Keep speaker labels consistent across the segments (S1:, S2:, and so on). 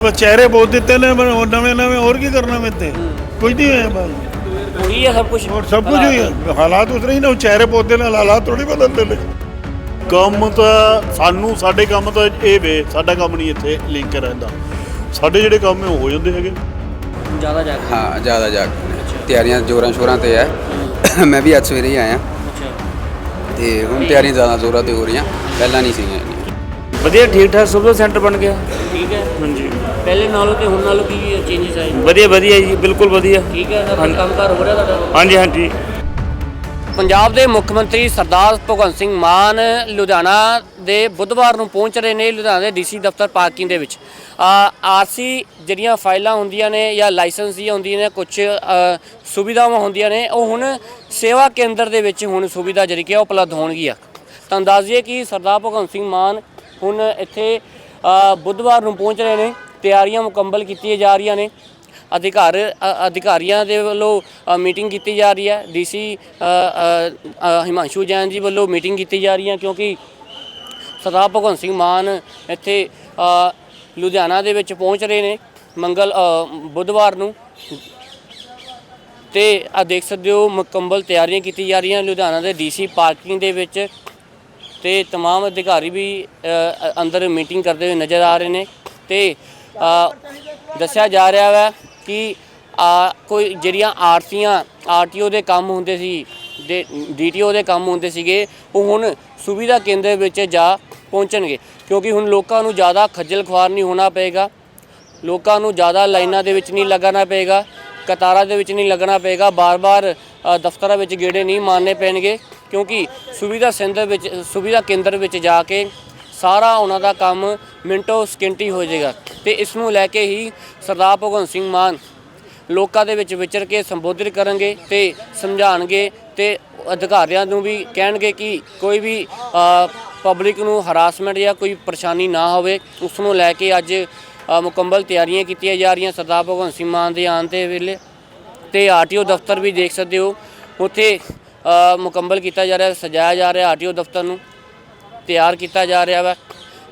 S1: ਬਸ ਚਿਹਰੇ ਬਹੁਤ ਦਿੱਤੇ ਨੇ ਪਰ ਹੋਰ ਨਵੇਂ ਨਵੇਂ ਹੋਰ ਕੀ ਕਰਨਾ ਮੈਂ ਤੇ ਕੁਝ ਨਹੀਂ ਹੋਇਆ ਬਸ।
S2: ਉਹੀ ਹੈ ਸਭ ਕੁਝ
S1: ਹੋਰ ਸਭ ਕੁਝ ਹੋਈ ਹੈ ਹਾਲਾਤ। ਉਤਰੇ ਹੀ ਨਾ ਉਹ ਚਿਹਰੇ ਪੌਦੇ ਨਾਲ ਹਾਲਾਤ ਥੋੜੀ ਬਦਲਦੇ ਨੇ।
S3: ਕੰਮ ਤਾਂ ਸਾਨੂੰ ਸਾਡੇ ਕੰਮ ਤਾਂ ਇਹ ਵੇ ਸਾਡਾ ਕੰਮ ਨਹੀਂ ਇੱਥੇ ਲਿੰਕ ਰਹਿੰਦਾ। ਸਾਡੇ ਜਿਹੜੇ ਕੰਮ ਹੈ ਉਹ ਹੋ ਜਾਂਦੇ ਹੈਗੇ।
S2: ਜ਼ਿਆਦਾ ਜਾ ਕੇ
S4: ਹਾਂ ਜ਼ਿਆਦਾ ਜਾ ਕੇ ਤਿਆਰੀਆਂ ਜੋਰਾਂ ਸ਼ੋਰਾਂ ਤੇ ਹੈ। ਮੈਂ ਵੀ ਅੱਜ ਸਵੇਰੇ ਹੀ ਆਇਆ।
S2: ਅੱਛਾ।
S4: ਤੇ ਹੁਣ ਤਿਆਰੀਆਂ ਜ਼ਿਆਦਾ ਜ਼ੋਰਾਂ ਤੇ ਹੋ ਰਹੀਆਂ। ਪਹਿਲਾਂ ਨਹੀਂ ਸੀਗੀਆਂ। ਇੰਨੀਆਂ।
S5: ਵਧੀਆ ਠੀਕ ਠਾਕ ਸੁਵਿਧਾ ਸੈਂਟਰ ਬਣ ਗਿਆ।
S2: ਪਹਿਲੇ ਨਾਲੋਂ ਤੇ ਹੁਣ ਨਾਲੋਂ ਕੀ ਚੇਂਜਸ ਆਏ?
S5: ਵਧੀਆ ਵਧੀਆ ਜੀ ਬਿਲਕੁਲ ਵਧੀਆ।
S2: ਠੀਕ ਹੈ ਸਰ ਕੰਮਕਾਰ ਹੋ ਰਿਹਾ ਤੁਹਾਡਾ?
S5: ਹਾਂਜੀ ਹਾਂਜੀ।
S2: ਪੰਜਾਬ ਦੇ ਮੁੱਖ ਮੰਤਰੀ ਸਰਦਾਰ ਭਗਵੰਤ ਸਿੰਘ ਮਾਨ ਲੁਧਿਆਣਾ ਦੇ ਬੁੱਧਵਾਰ ਨੂੰ ਪਹੁੰਚ ਰਹੇ ਨੇ ਲੁਧਿਆਣਾ ਦੇ ਡੀਸੀ ਦਫ਼ਤਰ ਪਾਰਕਿੰਗ ਦੇ ਵਿੱਚ। ਆਰਸੀ ਜਿਹੜੀਆਂ ਫਾਈਲਾਂ ਹੁੰਦੀਆਂ ਨੇ ਜਾਂ ਲਾਇਸੈਂਸ ਦੀਆਂ ਹੁੰਦੀਆਂ ਨੇ ਕੁਝ ਸੁਵਿਧਾਵਾਂ ਹੁੰਦੀਆਂ ਨੇ ਉਹ ਹੁਣ ਸੇਵਾ ਕੇਂਦਰ ਦੇ ਵਿੱਚ ਹੁਣ ਸੁਵਿਧਾ ਜਿਹੜੀ ਕਿ ਆ ਉਪਲਬਧ ਹੋਣਗੀਆਂ। ਤਾਂ ਦੱਸ ਦਈਏ ਕਿ ਸਰਦਾਰ ਭਗਵੰਤ ਸਿੰਘ ਮਾਨ ਹੁਣ ਇੱਥੇ ਅ, ਬੁੱਧਵਾਰ ਨੂੰ ਪਹੁੰਚ ਰਹੇ ਨੇ। ਤਿਆਰੀਆਂ ਮੁਕੰਮਲ ਕੀਤੀਆਂ ਜਾ ਰਹੀਆਂ ਨੇ ਅਧਿਕਾਰ ਅ- ਅਧਿਕਾਰੀਆਂ ਦੇ ਵੱਲੋਂ ਅ, ਮੀਟਿੰਗ ਕੀਤੀ ਜਾ ਰਹੀ ਹੈ ਡੀਸੀ ਹਿਮਾਂਸ਼ੂ ਜੈਨ ਜੀ ਵੱਲੋਂ ਮੀਟਿੰਗ ਕੀਤੀ ਜਾ ਰਹੀ ਹੈ ਕਿਉਂਕਿ ਸਰਦਾਰ ਭਗਵੰਤ ਸਿੰਘ ਮਾਨ ਇੱਥੇ ਅ, ਲੁਧਿਆਣਾ ਦੇ ਵਿੱਚ ਪਹੁੰਚ ਰਹੇ ਨੇ ਮੰਗਲ ਅ, ਬੁੱਧਵਾਰ ਨੂੰ ਤੇ ਆ ਦੇਖ ਸਕਦੇ ਹੋ ਮੁਕੰਮਲ ਤਿਆਰੀਆਂ ਕੀਤੀ ਜਾ ਰਹੀਆਂ ਲੁਧਿਆਣਾ ਦੇ ਡੀਸੀ ਪਾਰਕਿੰਗ ਦੇ ਵਿੱਚ ਤੇ तमाम ਅਧਿਕਾਰੀ ਵੀ ਅ, ਅੰਦਰ ਮੀਟਿੰਗ ਕਰਦੇ ਹੋਏ ਨਜ਼ਰ ਆ ਰਹੇ ਨੇ ਤੇ ਅ, ਦੱਸਿਆ ਜਾ ਰਿਹਾ ਹੈ ਕਿ ਆ, ਕੋਈ ਜਿਹੜੀਆਂ ਆਰਤੀਆਂ ਆਰਟੀਓ ਦੇ ਕੰਮ ਹੁੰਦੇ ਸੀ, ਦੇ, ਡੀਟੀਓ ਦੇ ਕੰਮ ਹੁੰਦੇ ਸੀਗੇ, ਉਹ ਹੁਣ ਸੁਵਿਧਾ ਕੇਂਦਰ ਵਿੱਚ ਜਾ ਪਹੁੰਚਣਗੇ। ਕਿਉਂਕਿ ਹੁਣ ਲੋਕਾਂ ਨੂੰ ਜ਼ਿਆਦਾ ਖੱਜਲ ਖੁਆਰ ਨਹੀਂ ਹੋਣਾ ਪਏਗਾ, ਲੋਕਾਂ ਨੂੰ ਜ਼ਿਆਦਾ ਲਾਈਨਾਂ ਦੇ ਵਿੱਚ ਨਹੀਂ ਲੱਗਣਾ ਪਏਗਾ, ਕਤਾਰਾਂ ਦੇ ਵਿੱਚ ਨਹੀਂ ਲੱਗਣਾ ਪਏਗਾ, ਬਾਰ-ਬਾਰ ਦਫ਼ਤਰਾਂ ਵਿੱਚ ਗੇੜੇ ਨਹੀਂ ਮਾਰਨੇ ਪੈਣਗੇ। ਕਿਉਂਕਿ ਸੁਵਿਧਾ ਕੇਂਦਰ ਵਿੱਚ, ਸੁਵਿਧਾ ਕੇਂਦਰ ਵਿੱਚ ਜਾ ਕੇ ਸਾਰਾ ਉਹਨਾਂ ਦਾ ਕੰਮ ਮਿੰਟੋ ਸਕਿੰਟੀ ਹੋ ਜਾਏਗਾ। ਤੇ ਇਸ ਨੂੰ ਲੈ ਕੇ ਹੀ ਸਰਦਾਰ ਭਗਵੰਤ ਸਿੰਘ ਮਾਨ ਲੋਕਾਂ ਦੇ ਵਿੱਚ ਵਿਚਰ ਕੇ ਸੰਬੋਧਿਤ ਕਰਨਗੇ ਤੇ ਸਮਝਾਣਗੇ ਤੇ ਅਧਿਕਾਰੀਆਂ ਨੂੰ ਵੀ ਕਹਿਣਗੇ ਕਿ ਕੋਈ ਵੀ ਪਬਲਿਕ ਨੂੰ ਹਰਾਸਮੈਂਟ ਜਾਂ ਕੋਈ ਪਰੇਸ਼ਾਨੀ ਨਾ ਹੋਵੇ, ਉਸ ਨੂੰ ਲੈ ਕੇ ਅੱਜ ਮੁਕੰਮਲ ਤਿਆਰੀਆਂ ਕੀਤੀਆਂ ਜਾ ਰਹੀਆਂ ਸਰਦਾਰ ਭਗਵੰਤ ਸਿੰਘ ਮਾਨ ਦੇ ਆਉਣ ਦੇ ਵੇਲੇ। ਤੇ ਆਰਟੀਓ ਦਫ਼ਤਰ ਵੀ ਦੇਖ ਸਕਦੇ ਹੋ, ਉੱਥੇ ਮੁਕੰਮਲ ਕੀਤਾ ਜਾ ਰਿਹਾ, ਸਜਾਇਆ ਜਾ ਰਿਹਾ ਆਰਟੀਓ ਦਫ਼ਤਰ ਨੂੰ, ਤਿਆਰ ਕੀਤਾ ਜਾ ਰਿਹਾ ਵਾ।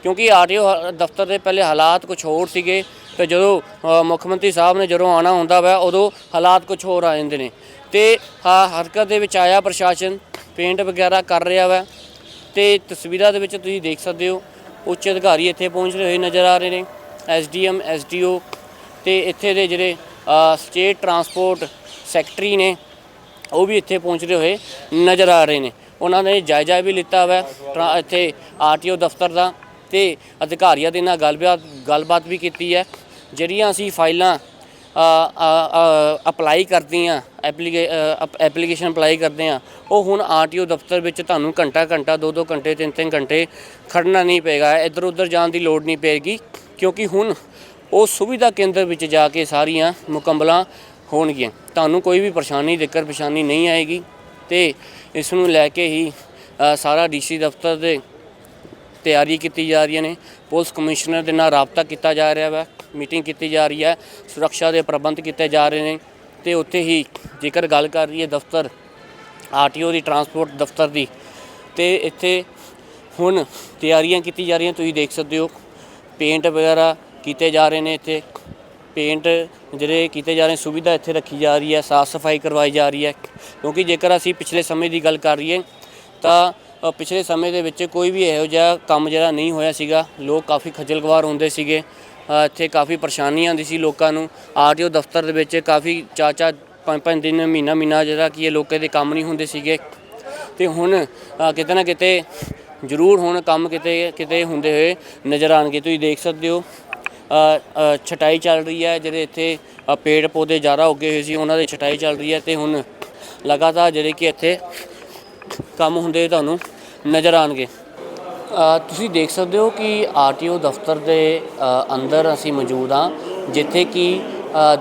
S2: ਕਿਉਂਕਿ ਆਰਟੀਓ ਦਫ਼ਤਰ ਦੇ ਪਹਿਲੇ ਹਾਲਾਤ ਕੁਝ ਹੋਰ ਸੀਗੇ ਤੇ ਜਦੋਂ ਮੁੱਖ ਮੰਤਰੀ ਸਾਹਿਬ ਨੇ ਜਦੋਂ ਆਣਾ ਹੁੰਦਾ ਵਾ, ਉਦੋਂ ਹਾਲਾਤ ਕੁਝ ਹੋਰ ਆ ਜਾਂਦੇ ਨੇ। ਤੇ ਹਰਕਤ ਦੇ ਵਿੱਚ ਆਇਆ ਪ੍ਰਸ਼ਾਸਨ, ਪੇਂਟ ਵਗੈਰਾ ਕਰ ਰਿਹਾ ਵਾ, ਤੇ ਤਸਵੀਰਾਂ ਦੇ ਵਿੱਚ ਤੁਸੀਂ ਦੇਖ ਸਕਦੇ ਹੋ, ਉੱਚ ਅਧਿਕਾਰੀ ਇੱਥੇ ਪਹੁੰਚ ਰਹੇ ਹੋਏ ਨਜ਼ਰ ਆ ਰਹੇ ਨੇ ਐਸਡੀਐਮ ਐਸਡੀਓ ਤੇ ਇੱਥੇ ਦੇ ਜਿਹੜੇ ਸਟੇਟ ਟਰਾਂਸਪੋਰਟ ਸੈਕਟਰੀ ਨੇ, ਉਹ ਵੀ ਇੱਥੇ ਪਹੁੰਚ ਰਹੇ ਹੋਏ ਨਜ਼ਰ ਆ ਰਹੇ ਨੇ। ਉਹਨਾਂ ਨੇ ਜਾਇਜ਼ਾ ਵੀ ਲਿੱਤਾ ਹੋਇਆ ਟਰਾ- ਇੱਥੇ ਆਰਟੀਓ ਦਫ਼ਤਰ ਦਾ। ਤੇ ਅਧਿਕਾਰੀਆਂ ਦੇ ਨਾਲ ਗੱਲਬਾਤ ਗੱਲਬਾਤ ਵੀ ਕੀਤੀ ਹੈ। ਜਿਹੜੀਆਂ ਅਸੀਂ ਫਾਈਲਾਂ ਅਪਲਾਈ ਕਰਦੇ ਆ ਐਪਲੀਕੇਸ਼ਨ ਅਪਲਾਈ ਕਰਦੇ ਆ ਉਹ ਹੁਣ ਆਰਟੀਓ ਦਫ਼ਤਰ ਵਿੱਚ ਤੁਹਾਨੂੰ ਘੰਟਾ ਘੰਟਾ ਦੋ ਦੋ ਘੰਟੇ ਤਿੰਨ ਤਿੰਨ ਘੰਟੇ ਖੜਨਾ ਨਹੀਂ ਪਏਗਾ। ਇੱਧਰ ਉੱਧਰ ਜਾਣ ਦੀ ਲੋੜ ਨਹੀਂ ਪਏਗੀ ਕਿਉਂਕਿ ਹੁਣ ਉਹ ਸੁਵਿਧਾ ਕੇਂਦਰ ਵਿੱਚ ਜਾ ਕੇ ਸਾਰੀਆਂ ਮੁਕੰਮਲਾਂ ਹੋਣਗੀਆਂ। ਤੁਹਾਨੂੰ ਕੋਈ ਵੀ ਪਰੇਸ਼ਾਨੀ ਦਿੱਕਤ ਪਰੇਸ਼ਾਨੀ ਨਹੀਂ ਆਏਗੀ ਤੇ ਇਸ ਨੂੰ ਲੈ ਕੇ ਹੀ ਅ, ਸਾਰਾ ਡੀਸੀ ਦਫ਼ਤਰ ਦੇ ਤਿਆਰੀ ਕੀਤੀ ਜਾ ਰਹੀਆਂ ਨੇ। ਪੁਲਿਸ ਕਮਿਸ਼ਨਰ ਦੇ ਨਾਲ ਰਾਬਤਾ ਕੀਤਾ ਜਾ ਰਿਹਾ ਹੈ ਮੀਟਿੰਗ ਕੀਤੀ ਜਾ ਰਹੀ ਹੈ। ਸੁਰੱਖਿਆ ਦੇ ਪ੍ਰਬੰਧ ਕੀਤੇ ਜਾ ਰਹੇ ਨੇ। ਤੇ ਉੱਥੇ ਹੀ ਜੇਕਰ ਗੱਲ ਕਰ ਰਹੀ ਹੈ ਦਫ਼ਤਰ ਆਰਟੀਓ ਦੀ, ਟਰਾਂਸਪੋਰਟ ਦਫ਼ਤਰ ਦੀ, ਤੇ ਇੱਥੇ ਹੁਣ ਤਿਆਰੀਆਂ ਕੀਤੀ ਜਾ ਰਹੀਆਂ। ਤੁਸੀਂ ਦੇਖ ਸਕਦੇ ਹੋ, ਪੇਂਟ ਵਗੈਰਾ ਕੀਤੇ ਜਾ ਰਹੇ ਨੇ ਇੱਥੇ। ਪੇਂਟ ਜਿਹੜੇ ਕੀਤੇ ਜਾ ਰਹੇ ਸੁਵਿਧਾ ਇੱਥੇ ਰੱਖੀ ਜਾ ਰਹੀ ਹੈ। ਸਾਫ਼ ਸਫ਼ਾਈ ਕਰਵਾਈ ਜਾ ਰਹੀ ਹੈ। ਕਿਉਂਕਿ ਜੇਕਰ ਅਸੀਂ ਪਿਛਲੇ ਸਮੇਂ ਦੀ ਗੱਲ ਕਰ ਰਹੀਏ ਤਾਂ ਅ, ਪਿਛਲੇ ਸਮੇਂ ਦੇ ਵਿੱਚ ਕੋਈ ਵੀ ਇਹੋ ਜਿਹਾ ਕੰਮ ਜਿਹੜਾ ਨਹੀਂ ਹੋਇਆ ਸੀਗਾ ਲੋਕ ਕਾਫੀ ਖੱਜਲ ਖਵਾਰ ਹੁੰਦੇ ਸੀਗੇ ਅ, ਇੱਥੇ ਕਾਫੀ ਪਰੇਸ਼ਾਨੀ ਆਉਂਦੀ ਸੀ ਲੋਕਾਂ ਨੂੰ। ਆਰਟੀਓ ਦਫ਼ਤਰ ਦੇ ਵਿੱਚ ਕਾਫੀ ਚਾਰ ਚਾਰ ਪੰਜ ਪੰਜ ਦਿਨ ਮਹੀਨਾ ਮਹੀਨਾ ਜਿਹੜਾ ਕਿ ਇਹ ਲੋਕਾਂ ਦੇ ਕੰਮ ਨਹੀਂ ਹੁੰਦੇ ਸੀਗੇ। ਤੇ ਹੁਣ ਅ, ਕਿਤੇ ਨਾ ਕਿਤੇ ਜ਼ਰੂਰ ਹੁਣ ਕੰਮ ਕਿਤੇ ਕਿਤੇ ਹੁੰਦੇ ਹੋਏ ਨਜ਼ਰ ਆਣਗੇ ਤੁਸੀਂ ਦੇਖ ਸਕਦੇ ਹੋ ਅ, ਅ, ਛਟਾਈ ਚੱਲ ਰਹੀ ਹੈ ਜਿਹੜੇ ਇੱਥੇ ਅ, ਪੇੜ ਪੌਦੇ ਜ਼ਿਆਦਾ ਉੱਗੇ ਹੋਏ ਸੀ ਉਹਨਾਂ ਦੀ ਛਟਾਈ ਚੱਲ ਰਹੀ ਹੈ। ਤੇ ਹੁਣ ਲਗਾਤਾਰ ਜਿਹੜੇ ਕਿ ਇੱਥੇ ਕੰਮ ਹੁੰਦੇ ਤੁਹਾਨੂੰ ਨਜ਼ਰ ਆਣਗੇ ਤੁਸੀਂ ਦੇਖ ਸਕਦੇ ਹੋ ਕਿ ਆਰਟੀਓ ਦਫ਼ਤਰ ਦੇ ਅੰਦਰ ਅਸੀਂ ਮੌਜੂਦ ਹਾਂ ਜਿੱਥੇ ਕਿ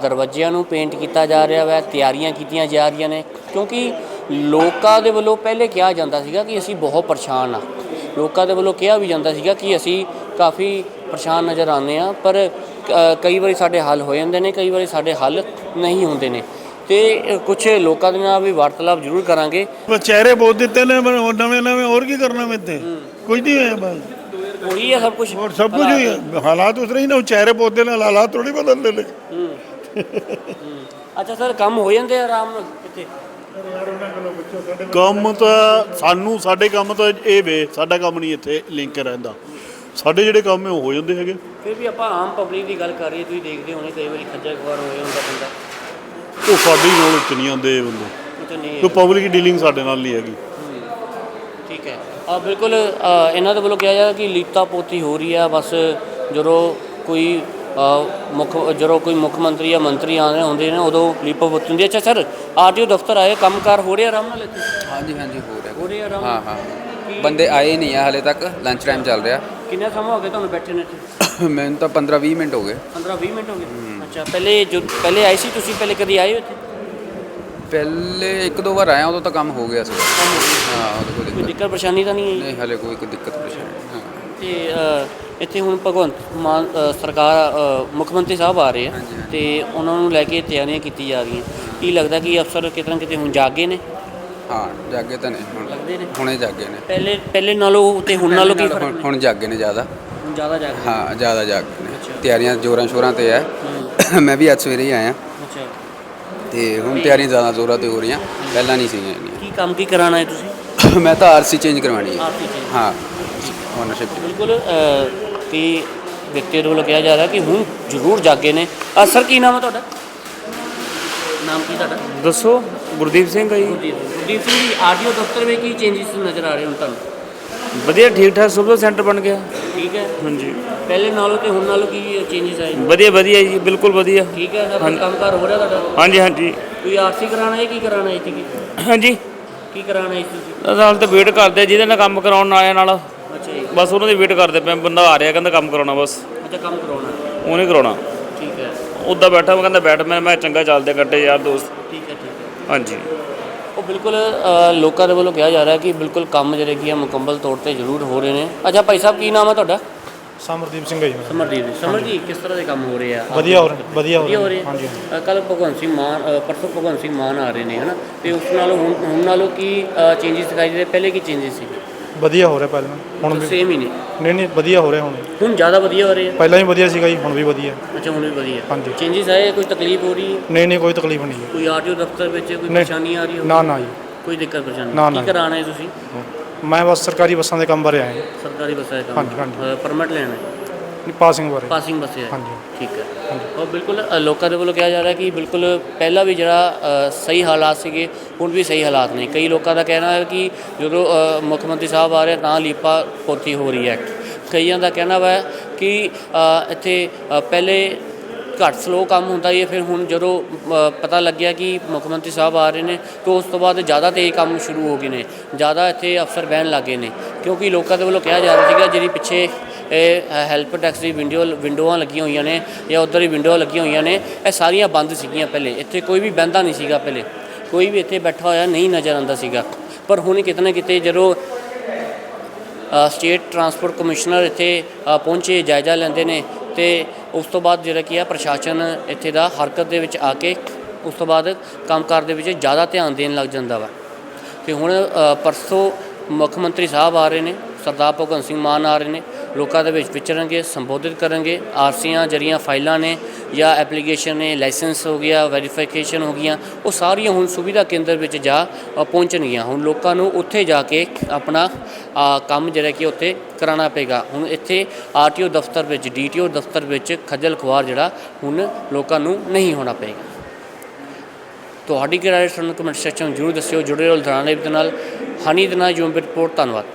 S2: ਦਰਵਾਜ਼ਿਆਂ ਨੂੰ ਪੇਂਟ ਕੀਤਾ ਜਾ ਰਿਹਾ ਹੈ ਤਿਆਰੀਆਂ ਕੀਤੀਆਂ ਜਾ ਰਹੀਆਂ ਨੇ ਕਿਉਂਕਿ ਲੋਕਾਂ ਦੇ ਵੱਲੋਂ ਪਹਿਲੇ ਕਿਹਾ ਜਾਂਦਾ ਸੀਗਾ ਕਿ ਅਸੀਂ ਬਹੁਤ ਪਰੇਸ਼ਾਨ ਆ ਲੋਕਾਂ ਦੇ ਵੱਲੋਂ ਕਿਹਾ ਵੀ ਜਾਂਦਾ ਸੀਗਾ ਕਿ ਅਸੀਂ ਕਾਫੀ ਪਰੇਸ਼ਾਨ ਨਜ਼ਰ ਆਉਂਦੇ ਆ ਪਰ ਅ, ਕਈ ਵਾਰੀ ਸਾਡੇ ਹੱਲ ਹੋ ਜਾਂਦੇ ਨੇ ਕਈ ਵਾਰੀ ਸਾਡੇ ਹੱਲ ਨਹੀਂ ਹੁੰਦੇ ਨੇ। ਤੇ ਕੁਝ ਲੋਕਾਂ ਦੇ ਨਾਲ ਵੀ ਵਾਰਤਾਲਾਪ ਜ਼ਰੂਰ ਕਰਾਂਗੇ।
S1: ਚਿਹਰੇ ਬਹੁਤ ਦਿੱਤੇ ਨੇ ਨਵੇਂ ਨਵੇਂ ਹੋਰ ਕੀ ਕਰਨਾ ਮੈਂ ਇੱਥੇ? ਕੁਝ ਨਹੀਂ ਹੋਇਆ ਬਸ।
S2: ਉਹੀ ਹੈ ਸਭ ਕੁਝ
S1: ਹੋਰ ਸਭ ਕੁਝ ਹੋਈ ਹੈ। ਹਾਲਾਤ ਉਸਰੇ ਹੀ ਨਾ ਉਹ ਚਿਹਰੇ ਪੌਦੇ ਨਾਲ ਹਾਲਾਤ ਥੋੜੀ ਬਦਲਦੇ ਨੇ।
S2: ਅੱਛਾ ਸਰ ਕੰਮ ਹੋ ਜਾਂਦੇ ਆ ਆਰਾਮ ਕਿੱਥੇ
S3: ਕੰਮ ਤਾਂ ਸਾਨੂੰ ਸਾਡੇ ਕੰਮ ਤਾਂ ਇਹ ਵੇ ਸਾਡਾ ਕੰਮ ਨਹੀਂ ਇੱਥੇ ਲਿੰਕ ਰਹਿੰਦਾ। ਸਾਡੇ ਜਿਹੜੇ ਕੰਮ ਹੋ ਜਾਂਦੇ ਹੈਗੇ।
S2: ਫਿਰ ਵੀ ਆਪਾਂ ਆਮ ਪਬਲਿਕ ਦੀ ਗੱਲ ਕਰ ਰਹੀ ਤੁਸੀਂ ਦੇਖਦੇ ਹੋਣੇ ਕਈ ਵਾਰੀ ਖੱਜਾ ਖੁਆਰ ਹੋਏ ਹੁੰਦਾ ਬੰਦਾ।
S3: ਉਹ ਸਾਡੀ ਨੌਲੇਜ ਚ ਨਹੀਂ ਆਉਂਦੇ ਇਹ ਬੰਦੇ।
S2: ਉਹ ਤਾਂ ਨਹੀਂ
S3: ਕਿਉਂ ਪਬਲਿਕ ਡੀਲਿੰਗ ਸਾਡੇ ਨਾਲ ਨਹੀਂ ਹੈਗੀ।
S2: ਠੀਕ ਹੈ। ਆ ਬਿਲਕੁਲ ਅ, ਇਹਨਾਂ ਦੇ ਵੱਲੋਂ ਕਿਹਾ ਜਾ ਕਿ ਲੀਤਾ ਪੋਤੀ ਹੋ ਰਹੀ ਆ ਬਸ ਜਦੋਂ ਕੋਈ ਅ, ਮੁੱਖ ਜਦੋਂ ਕੋਈ ਮੁੱਖ ਮੰਤਰੀ ਜਾਂ ਮੰਤਰੀ ਆਉਂਦੇ ਹੁੰਦੇ ਨੇ ਉਦੋਂ ਲੀਪਾ ਪੋਤੀ ਹੁੰਦੀ ਹੈ। ਅੱਛਾ ਸਰ ਆਰਟੀਓ ਦਫ਼ਤਰ ਆਏ ਕੰਮਕਾਰ ਹੋ ਰਿਹਾ ਆਰਾਮ ਨਾਲ ਇੱਥੇ?
S4: ਹਾਂਜੀ ਹਾਂਜੀ ਹੋ ਰਿਹਾ।
S2: ਹੋ ਰਿਹਾ ਆਰਾਮ
S4: ਹਾਂ? ਹਾਂ। ਬੰਦੇ ਆਏ ਨਹੀਂ ਆ ਹਲੇ ਤੱਕ ਲੰਚ ਟਾਈਮ ਚੱਲ ਰਿਹਾ।
S2: ਕਿੰਨਾ ਸਮਾਂ ਹੋ ਗਿਆ ਤੁਹਾਨੂੰ ਬੈਠੇ ਨੇ ਇੱਥੇ?
S4: ਮੈਨੂੰ ਤਾਂ 15 20 ਮਿੰਟ ਹੋ ਗਏ।
S2: 15 20 ਮਿੰਟ ਹੋ ਗਏ? ਅੱਛਾ ਪਹਿਲੇ ਜੋ ਪਹਿਲੇ ਆਏ ਸੀ ਤੁਸੀਂ? ਪਹਿਲੇ ਕਦੀ ਆਏ ਹੋ ਇੱਥੇ?
S4: ਪਹਿਲੇ ਇੱਕ ਦੋ ਵਾਰ ਆਇਆ ਉਦੋਂ ਤਾਂ ਕੰਮ ਹੋ ਗਿਆ ਸੀ। ਹਾਂ ਉਹਦੇ ਕੋਲ
S2: ਕੋਈ
S4: ਦਿੱਕਤ
S2: ਦਿੱਕਤ ਪਰੇਸ਼ਾਨੀ ਤਾਂ ਨਹੀਂ ਆਈ?
S4: ਨਹੀਂ ਹਲੇ ਕੋਈ ਕੋਈ ਦਿੱਕਤ ਪਰੇਸ਼ਾਨੀ ਹਾਂ।
S2: ਤੇ ਅ, ਇੱਥੇ ਹੁਣ ਭਗਵੰਤ ਮਾਨ ਅ, ਸਰਕਾਰ ਅ, ਮੁੱਖ ਮੰਤਰੀ ਸਾਹਿਬ ਆ ਰਹੇ ਆ। ਤੇ ਉਹਨਾਂ ਨੂੰ ਲੈ ਕੇ ਤਿਆਰੀਆਂ ਕੀਤੀ ਜਾ ਰਹੀਆਂ। ਕੀ ਲੱਗਦਾ ਕਿ ਅਫਸਰ ਕਿਤੇ ਨਾ ਕਿਤੇ ਹੁਣ ਜਾਗੇ ਨੇ?
S4: ਹਾਂ ਜਾਗੇ ਤਾਂ ਨਹੀਂ ਹੁਣ
S2: ਲੱਗਦੇ ਨੇ।
S4: ਹੁਣੇ ਜਾਗੇ ਨੇ।
S2: ਪਹਿਲੇ ਪਹਿਲੇ ਨਾਲੋਂ ਤੇ ਹੁਣ ਨਾਲੋਂ ਕੀ ਫ਼ਰਕ
S4: ਹੁਣ- ਜਾਗੇ ਨੇ ਜ਼ਿਆਦਾ।
S2: ਹੁਣ ਜ਼ਿਆਦਾ ਜਾਗਦੇ ਨੇ।
S4: ਹਾਂ ਜ਼ਿਆਦਾ ਜਾਗੇ ਨੇ। ਤਿਆਰੀਆਂ ਜੋਰਾਂ ਸ਼ੋਰਾਂ ਤੇ ਹੈ। ਮੈਂ ਵੀ ਅੱਜ ਸਵੇਰੇ ਹੀ ਆਇਆ।
S2: ਅੱਛਾ।
S4: ਤੇ ਹੁਣ ਤਿਆਰੀਆਂ ਜ਼ਿਆਦਾ ਜ਼ੋਰਾਂ ਤੇ ਹੋ ਰਹੀਆਂ। ਪਹਿਲਾਂ ਨਹੀਂ ਸੀਗੀਆਂ
S2: ਕੀ ਕੰਮ ਕੀ ਕਰਾਣਾ ਹੈ ਤੁਸੀਂ?
S4: ਇੰਨੀਆਂ ਮੈਂ ਤਾਂ ਆਰਸੀ ਚੇਂਜ ਕਰਵਾਉਣੀ ਹੈ।
S2: ਆਪ ਹੀ ਚੀਜ਼।
S4: ਹਾਂ। ਓਨਰਸ਼ਿਪ
S2: ਬਿਲਕੁਲ ਅ, ਕਿ ਵਿਅਕਤੀ ਵੱਲੋਂ ਕਿਹਾ ਜਾ ਰਿਹਾ ਕਿ ਹੁਣ ਜ਼ਰੂਰ ਜਾਗੇ ਨੇ। ਅ, ਸਰ ਕੀ ਨਾਮ ਹੈ ਤੁਹਾਡਾ? ਨਾਮ ਕੀ ਤੁਹਾਡਾ?
S5: ਦੱਸੋ ਗੁਰਦੀਪ ਸਿੰਘ ਆ ਜੀ।
S2: ਗੁਰਦੀਪ ਸਿੰਘ। ਜੀ ਆਰਡੀਓ ਦਫ਼ਤਰ ਵਿੱਚ ਕੀ ਚੇਂਜਸ ਨਜ਼ਰ ਆ ਰਹੇ ਹੁਣ ਤੁਹਾਨੂੰ?
S5: ਵਧੀਆ ਠੀਕ ਠਾਕ ਸੁਵਿਧਾ ਸੈਂਟਰ ਬਣ ਗਿਆ।
S2: ਠੀਕ ਹੈ?
S5: ਹਾਂਜੀ।
S2: ਪਹਿਲੇ ਨਾਲੋਂ ਤੇ ਹੁਣ ਨਾਲੋਂ ਕੀ ਚੇਂਜਸ ਆਏ?
S5: ਵਧੀਆ ਵਧੀਆ ਜੀ ਬਿਲਕੁਲ ਵਧੀਆ।
S2: ਠੀਕ ਹੈ ਸਭ
S5: ਹਾਂਜੀ।
S2: ਕੰਮਕਾਰ ਹੋ ਰਿਹਾ ਤੁਹਾਡਾ?
S5: ਹਾਂਜੀ ਹਾਂਜੀ।
S2: ਕੋਈ ਆਰਸੀ ਕਰਾਣਾ ਹੈ ਕੀ ਕਰਾਣਾ ਹੈ ਕੀ?
S5: ਹਾਂਜੀ।
S2: ਕੀ ਕਰਾਣਾ ਹੈ ਤੁਸੀਂ
S5: ਨਾਲ ਤਾਂ ਵੇਟ ਕਰਦੇ ਆ, ਜਿਹਦੇ ਨਾਲ ਕੰਮ ਕਰਾਉਣ ਆਇਆ ਨਾਲ।
S2: ਅੱਛਾ ਜੀ।
S5: ਬਸ ਉਹਨਾਂ ਦੀ ਵੇਟ ਕਰਦੇ ਪਏ ਆ, ਬੰਦਾ ਆ ਰਿਹਾ ਕਹਿੰਦਾ ਕੰਮ ਕਰਾਉਣਾ ਬਸ।
S2: ਅੱਛਾ ਕੰਮ ਕਰਾਉਣਾ।
S5: ਉਹਨੇ ਕਰਾਉਣਾ। ਉੱਦਾਂ ਬੈਠਾ ਮੈਂ ਕਹਿੰਦਾ ਬੈਠ ਮੈਂ ਮੈਂ ਚੰਗਾ ਚੱਲਦੇ ਕੱਟੇ ਯਾਰ ਦੋਸਤ।
S2: ਠੀਕ ਹੈ ਠੀਕ ਹੈ।
S5: ਹਾਂਜੀ।
S2: ਉਹ ਬਿਲਕੁਲ ਅ, ਲੋਕਾਂ ਦੇ ਵੱਲੋਂ ਕਿਹਾ ਜਾ ਰਿਹਾ ਕਿ ਬਿਲਕੁਲ ਕੰਮ ਜਿਹੜੇ ਕੀ ਆ ਮੁਕੰਮਲ ਤੌਰ ਤੇ ਜ਼ਰੂਰ ਹੋ ਰਹੇ ਨੇ। ਅੱਛਾ ਭਾਈ ਸਾਹਿਬ ਕੀ ਨਾਮ ਹੈ ਤੁਹਾਡਾ?
S6: ਸਮਰਦੀਪ ਸਿੰਘ ਹੈ ਜੀ ਮੇਰਾ।
S2: ਸਮਰਦੀਪ ਜੀ। ਸਮਰ ਜੀ ਕਿਸ ਤਰ੍ਹਾਂ ਦੇ ਕੰਮ ਹੋ ਰਹੇ ਆ?
S6: ਵਧੀਆ ਹੋ ਰਿਹਾ ਵਧੀਆ ਹੋ
S2: ਵਧੀਆ ਹੋ
S6: ਰਿਹਾ
S2: ਰਹੇ
S6: ਹਾਂਜੀ ਹਾਂਜੀ।
S2: ਕੱਲ ਭਗਵੰਤ ਸਿੰਘ ਮਾਨ ਅ, ਪਰਸੋਂ ਭਗਵੰਤ ਸਿੰਘ ਮਾਨ ਆ ਰਹੇ ਨੇ ਹਨਾ? ਤੇ ਉਸ ਨਾਲੋਂ ਹੁਣ ਹੁਣ ਨਾਲੋਂ ਕੀ ਚੇਂਜਸ ਦਿਖਾਈ ਦੇ ਰਹੇ? ਪਹਿਲੇ ਕੀ ਚੇਂਜਸ ਸੀ?
S6: ਵਧੀਆ ਹੋ ਰਿਹਾ ਪਹਿਲਾਂ। ਹੁਣ ਵੀ
S2: ਸੇਮ ਹੀ ਨੇ।
S6: ਨਹੀਂ ਨਹੀਂ ਵਧੀਆ ਹੋ ਰਿਹਾ ਹੁਣ।
S2: ਹੁਣ ਜ਼ਿਆਦਾ ਵਧੀਆ ਹੋ ਰਹੇ? ਆ
S6: ਪਹਿਲਾਂ ਵੀ ਵਧੀਆ ਸੀਗਾ ਜੀ ਹੁਣ ਵੀ ਵਧੀਆ।
S2: ਅੱਛਾ ਹੁਣ ਵੀ ਵਧੀਆ।
S6: ਹਾਂਜੀ।
S2: ਚੇਂਜਸ ਆਏ? ਕੋਈ ਤਕਲੀਫ ਹੋ ਰਹੀ ਹੈ?
S6: ਨਹੀਂ ਨਹੀਂ ਕੋਈ ਤਕਲੀਫ ਨਹੀਂ ਹੈ।
S2: ਕੋਈ ਆਰਟੀਓ ਦਫ਼ਤਰ ਵਿੱਚ ਕੋਈ। ਪਰੇਸ਼ਾਨੀ ਆ ਰਹੀ ਹੋ
S6: ਨਾ ਨਾ ਜੀ।
S2: ਕੋਈ ਦਿੱਕਤ ਪਰੇਸ਼ਾਨੀ?
S6: ਨਾ,
S2: ਕੀ
S6: ਨਾ।
S2: ਕਰਾਣਾ ਹੈ ਤੁਸੀਂ?
S6: ਮੈਂ ਬਸ ਸਰਕਾਰੀ ਬੱਸਾਂ ਦੇ ਕੰਮ ਬਾਰੇ ਆਇਆ
S2: ਸਰਕਾਰੀ ਬੱਸਾਂ ਦਾ
S6: ਹਾਂਜੀ, ਹਾਂਜੀ।
S2: ਕੰਮ ਪਰਮਿਟ ਲੈਣਾ ਹੈ
S6: ਪਾਸਿੰਗ ਬਾਰੇ।
S2: ਪਾਸਿੰਗ ਬੱਸੇ ਹੈ।
S6: ਹਾਂਜੀ।
S2: ਠੀਕ ਹੈ। ਉਹ ਬਿਲਕੁਲ ਅ, ਲੋਕਾਂ ਦੇ ਵੱਲੋਂ ਕਿਹਾ ਜਾ ਰਿਹਾ ਕਿ ਬਿਲਕੁਲ ਪਹਿਲਾਂ ਵੀ ਜਿਹੜਾ ਅ, ਸਹੀ ਹਾਲਾਤ ਸੀਗੇ ਹੁਣ ਵੀ ਸਹੀ ਹਾਲਾਤ ਨੇ। ਕਈ ਲੋਕਾਂ ਦਾ ਕਹਿਣਾ ਹੈ ਕਿ ਜਦੋਂ ਅ, ਮੁੱਖ ਮੰਤਰੀ ਸਾਹਿਬ ਆ ਰਹੇ ਤਾਂ ਲੀਪਾ ਪੋਤੀ ਹੋ ਰਹੀ ਹੈ। ਕਈਆਂ ਦਾ ਕਹਿਣਾ ਵਾ ਕਿ ਅ, ਇੱਥੇ ਅ, ਪਹਿਲੇ ਘੱਟ ਸਲੋ ਕੰਮ ਹੁੰਦਾ ਹੀ ਹੈ ਫਿਰ ਹੁਣ ਜਦੋਂ ਅ, ਪਤਾ ਲੱਗਿਆ ਕਿ ਮੁੱਖ ਮੰਤਰੀ ਸਾਹਿਬ ਆ ਰਹੇ ਨੇ ਤਾਂ ਉਸ ਤੋਂ ਬਾਅਦ ਜ਼ਿਆਦਾ ਤੇਜ਼ ਕੰਮ ਸ਼ੁਰੂ ਹੋ ਗਏ ਨੇ। ਜ਼ਿਆਦਾ ਇੱਥੇ ਅਫਸਰ ਬਹਿਣ ਲੱਗੇ ਨੇ। ਕਿਉਂਕਿ ਲੋਕਾਂ ਦੇ ਵੱਲੋਂ ਕਿਹਾ ਜਾ ਰਿਹਾ ਸੀਗਾ ਜਿਹੜੀ ਪਿੱਛੇ ਇਹ ਹੈਲਪ ਟੈਕਸ ਦੀ ਵਿੰਡੋ ਵਿੰਡੋਆਂ ਲੱਗੀਆਂ ਹੋਈਆਂ ਨੇ, ਜਾਂ ਉਧਰ ਹੀ ਵਿੰਡੋਆਂ ਲੱਗੀਆਂ ਹੋਈਆਂ ਨੇ, ਇਹ ਸਾਰੀਆਂ ਬੰਦ ਸੀਗੀਆਂ ਪਹਿਲੇ। ਇੱਥੇ ਕੋਈ ਵੀ ਬਹਿੰਦਾ ਨਹੀਂ ਸੀਗਾ ਪਹਿਲੇ। ਕੋਈ ਵੀ ਇੱਥੇ ਬੈਠਾ ਹੋਇਆ ਨਹੀਂ ਨਜ਼ਰ ਆਉਂਦਾ ਸੀਗਾ। ਪਰ ਹੁਣ ਕਿਤੇ ਨਾ ਕਿਤੇ ਜਦੋਂ ਸਟੇਟ ਟਰਾਂਸਪੋਰਟ ਕਮਿਸ਼ਨਰ ਇੱਥੇ ਪਹੁੰਚੇ, ਜਾਇਜ਼ਾ ਲੈਂਦੇ ਨੇ, ਤੇ ਉਸ ਤੋਂ ਬਾਅਦ ਜਿਹੜਾ ਕੀ ਆ ਪ੍ਰਸ਼ਾਸਨ ਇੱਥੇ ਦਾ ਹਰਕਤ ਦੇ ਵਿੱਚ ਆ ਕੇ ਉਸ ਤੋਂ ਬਾਅਦ ਕੰਮਕਾਰ ਦੇ ਵਿੱਚ ਜ਼ਿਆਦਾ ਧਿਆਨ ਦੇਣ ਲੱਗ ਜਾਂਦਾ ਵਾ। ਤੇ ਹੁਣ ਪਰਸੋਂ ਮੁੱਖ ਮੰਤਰੀ ਸਾਹਿਬ ਆ ਰਹੇ ਨੇ, ਸਰਦਾਰ ਭਗਵੰਤ ਸਿੰਘ ਮਾਨ ਆ ਰਹੇ ਨੇ ਲੋਕਾਂ ਦੇ ਵਿੱਚ ਵਿਚਰਨਗੇ, ਸੰਬੋਧਿਤ ਕਰਨਗੇ। ਆਰਸੀਆਂ ਜਿਹੜੀਆਂ ਫਾਈਲਾਂ ਨੇ ਜਾਂ ਐਪਲੀਕੇਸ਼ਨ ਨੇ, ਲਾਇਸੈਂਸ ਹੋ ਗਿਆ, ਵੈਰੀਫਿਕੇਸ਼ਨ ਹੋ ਗਈਆਂ, ਉਹ ਸਾਰੀਆਂ ਹੁਣ ਸੁਵਿਧਾ ਕੇਂਦਰ ਵਿੱਚ ਜਾ ਪਹੁੰਚਣਗੀਆਂ। ਹੁਣ ਲੋਕਾਂ ਨੂੰ ਉੱਥੇ ਜਾ ਕੇ ਆਪਣਾ ਕੰਮ ਜਿਹੜਾ ਕਿ ਉੱਥੇ ਕਰਾਉਣਾ ਪਏਗਾ। ਹੁਣ ਇੱਥੇ ਆਰਟੀਓ ਦਫ਼ਤਰ ਵਿੱਚ, ਡੀਟੀਓ ਦਫ਼ਤਰ ਵਿੱਚ ਖੱਜਲ ਖੁਆਰ ਜਿਹੜਾ ਹੁਣ ਲੋਕਾਂ ਨੂੰ ਨਹੀਂ ਹੋਣਾ ਪਏਗਾ। ਤੁਹਾਡੀ ਕੀ ਸਾਨੂੰ ਕਮੈਂਟ ਸੈਕਸ਼ਨ ਜ਼ਰੂਰ ਦੱਸਿਓ। ਜੁੜੇ ਰਹੋ ਲੁਧਿਆਣਾ ਲਾਈਵ ਦੇ ਨਾਲ। ਹਨੀ ਦੇ ਨਾਲ ਜੂਮ ਰਿਪੋਰਟ। ਧੰਨਵਾਦ।